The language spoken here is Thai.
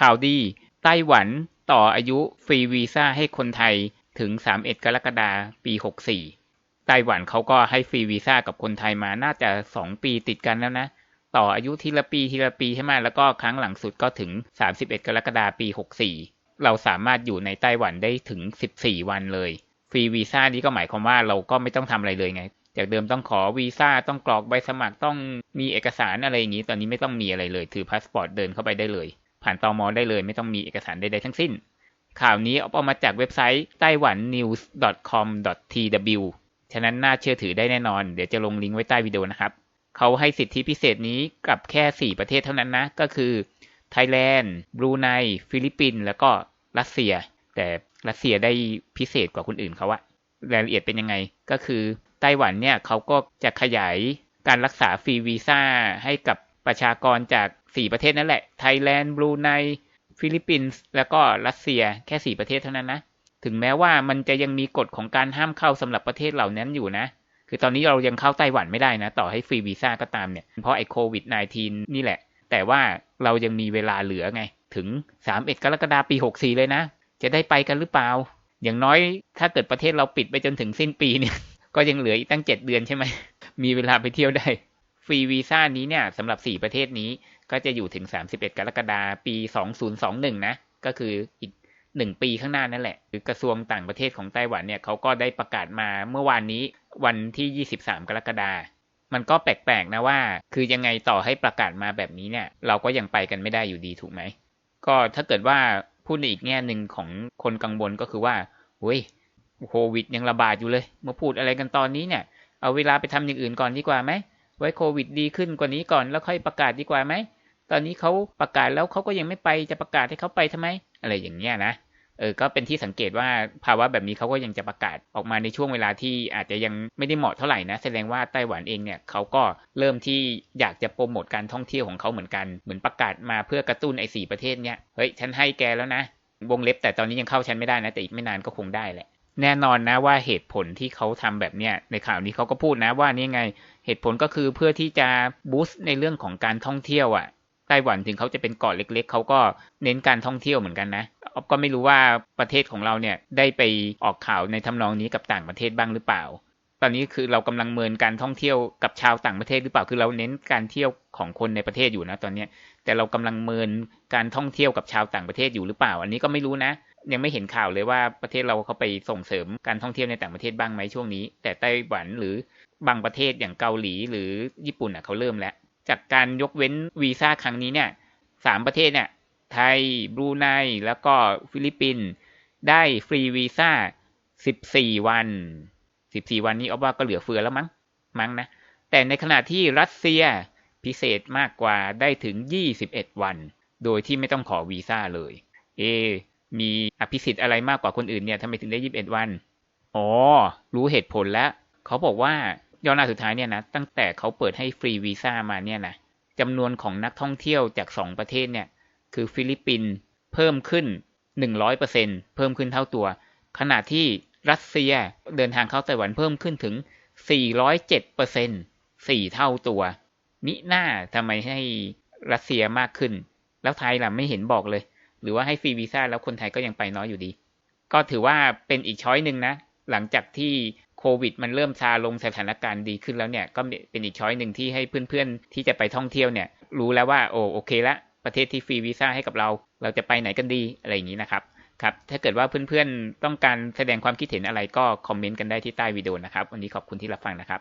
ข่าวดี ไต้หวันต่ออายุฟรีวีซ่าให้คนไทยถึง 31 กรกฎาคม ปี 64 ไต้หวันเขาก็ให้ฟรีวีซ่ากับคนไทยมาน่าจะ 2 ปีติดกันแล้วนะ ต่ออายุทีละปีทีละปีใช่ไหมแล้วก็ครั้งหลังสุดก็ถึง 31 กรกฎาคม ปี 64 เราสามารถอยู่ในไต้หวันได้ถึง 14 วันเลย ฟรีวีซ่านี้ก็หมายความว่าเราก็ไม่ต้องทำอะไรเลยไง จากเดิมต้องขอวีซ่าต้องกรอกใบสมัครต้องมีเอกสารอะไรอย่างนี้ ตอนนี้ไม่ต้องมีอะไรเลย ถือพาสปอร์ตเดินเข้าไปได้เลย ผ่านตอมอได้เลยไม่ต้องมีเอกสารใดๆทั้งสิ้น ข่าวนี้เอามาจากเว็บไซต์ไต้หวัน news com tw ฉะนั้นน่าเชื่อถือได้แน่นอน เดี๋ยวจะลงลิงก์ไว้ใต้วิดีโอนะครับ เขาให้สิทธิพิเศษนี้กับแค่ 4 ประเทศเท่านั้นนะ ก็คือไทยแลนด์ บรูไน ฟิลิปปินส์ แล้วก็รัสเซีย แต่รัสเซียได้พิเศษกว่าคนอื่นเขาอะรายละเอียดเป็นยังไง ก็คือไต้หวันเนี่ยเขาก็จะขยายการรักษาฟรีวีซ่าให้กับ ประชากรจาก 4 ประเทศนั่นแหละ ไทยแลนด์ บรูไน ฟิลิปปินส์ แล้วก็รัสเซีย แค่ 4 ประเทศเท่านั้นนะ ถึงแม้ว่ามันจะยังมีกฎของการห้ามเข้าสำหรับประเทศเหล่านั้นอยู่นะ คือตอนนี้เรายังเข้าไต้หวันไม่ได้นะ ต่อให้ฟรีวีซ่าก็ตามเนี่ย เพราะไอ้โควิด -19 นี่แหละ แต่ว่าเรายังมีเวลาเหลือไง ถึง 31 กรกฎาคมปี 64 เลยนะ จะได้ไปกันหรือเปล่า อย่างน้อยถ้าเกิดประเทศเราปิดไปจนถึงสิ้นปีเนี่ย ก็ยังเหลืออีกตั้ง 7 เดือนใช่ไหม มีเวลาไปเที่ยวได้ ฟรีวีซ่านี้เนี่ยสำหรับ 4 ประเทศนี้ก็จะอยู่ถึง 31 กรกฎาคมปี 2021 นะ ก็คืออีก 1 ปีข้างหน้านั่นแหละคือกระทรวงต่างประเทศของไต้หวันเนี่ยเขาก็ได้ประกาศมาเมื่อวานนี้วันที่ 23 กรกฎาคมมันก็แปลกๆนะว่า คือยังไงต่อให้ประกาศมาแบบนี้เนี่ย เราก็ยังไปกันไม่ได้อยู่ดีถูกไหม ก็ถ้าเกิดว่าพูดในอีกแง่หนึ่งของคนกังวลก็คือว่าเฮ้ยโควิดยังระบาดอยู่เลยมาพูดอะไรกันตอนนี้เนี่ย เอาเวลาไปทำอย่างอื่นก่อนดีกว่าไหม ไว้โควิดดีขึ้นกว่านี้ก่อนแล้วค่อยประกาศดีกว่าไหม ตอนนี้เขาประกาศแล้วเขาก็ยังไม่ไปจะประกาศให้เขาไปทำไม อะไรอย่างเงี้ยนะ เออ ก็เป็นที่สังเกตว่าภาวะแบบนี้เขาก็ยังจะประกาศออกมาในช่วงเวลาที่อาจจะยังไม่ได้เหมาะเท่าไหร่นะ แสดงว่าไต้หวันเองเนี่ยเขาก็เริ่มที่อยากจะโปรโมทการท่องเที่ยวของเขาเหมือนกัน เหมือนประกาศมาเพื่อกระตุ้นไอ้สีประเทศเนี่ย เฮ้ย ฉันให้แกแล้วนะ วงเล็บแต่ตอนนี้ยังเข้าฉันไม่ได้นะ แต่อีกไม่นานก็คงได้แหละ แน่นอนนะว่าเหตุผลที่เขาทำแบบเนี้ยในข่าวนี้เขาก็พูดนะว่านี่ไง เหตุผลก็คือเพื่อที่จะบูสต์ในเรื่องของการท่องเที่ยวอะไต้หวันถึงเขาจะเป็นเกาะเล็ก ๆ เขาก็เน้นการท่องเที่ยวเหมือนกันนะออฟก็ไม่รู้ว่าประเทศของเราเนี่ยได้ไปออกข่าวในทำนองนี้กับต่างประเทศบ้างหรือเปล่า ตอนนี้คือเรากำลังเมินการท่องเที่ยวกับชาวต่างประเทศหรือเปล่า คือเราเน้นการเที่ยวของคนในประเทศอยู่นะตอนเนี้ยแต่เรากำลังเมินการท่องเที่ยวกับชาวต่างประเทศอยู่หรือเปล่า อันนี้ก็ไม่รู้นะ ยังไม่เห็นข่าวเลยว่าประเทศเราเขาไปส่งเสริมการท่องเที่ยวในต่างประเทศบ้างไหมช่วงนี้ แต่ไต้หวันหรือบางประเทศอย่างเกาหลีหรือญี่ปุ่นอะเขาเริ่มแล้ว จากการยกเว้นวีซ่าครั้งนี้เนี่ยสามประเทศเนี่ยไทยบรูไนแล้วก็ฟิลิปปินส์ได้ฟรีวีซ่าสิบสี่วันสิบสี่วันนี้เอาว่าก็เหลือเฟือแล้วมั้งมั้งนะแต่ในขณะที่รัสเซียพิเศษมากกว่าได้ถึงยี่สิบเอ็ดวัน โดยที่ไม่ต้องขอวีซ่าเลย เอ มีอภิสิทธิ์อะไรมากกว่าคนอื่นเนี่ยทำไมถึงได้ยี่สิบเอ็ดวัน อ๋อ รู้เหตุผลแล้ว เขาบอกว่ายอดหน้าสุดท้ายเนี่ยนะ ตั้งแต่เขาเปิดให้ฟรีวีซ่ามาเนี่ยนะจำนวนของนักท่องเที่ยวจากสองประเทศเนี่ย คือฟิลิปปินส์เพิ่มขึ้น100%เปอร์เซ็นเพิ่มขึ้นเท่าตัว ขณะที่รัสเซียเดินทางเข้าไต้หวันเพิ่มขึ้นถึง407% 4เท่าตัว มิหน้าทำไมให้รัสเซียมากขึ้น แล้วไทยล่ะไม่เห็นบอกเลย หรือว่าให้ฟรีวีซ่าแล้วคนไทยก็ยังไปน้อยอยู่ดี ก็ถือว่าเป็นอีกช้อยหนึ่งนะ หลังจากที่โควิด มันเริ่มซาลงสถานการณ์ดีขึ้นแล้วเนี่ย ก็เป็นอีกช้อยหนึ่งที่ให้เพื่อนๆ ที่จะไปท่องเที่ยวเนี่ย รู้แล้วว่าโอ้โอเคละ ประเทศที่ฟรีวีซ่าให้กับเรา เราจะไปไหนกันดีอะไรอย่างนี้นะครับครับ ถ้าเกิดว่าเพื่อนๆ ต้องการแสดงความคิดเห็นอะไรก็คอมเมนต์กันได้ที่ใต้วิดีโอนะครับ วันนี้ขอบคุณที่รับฟังนะครับ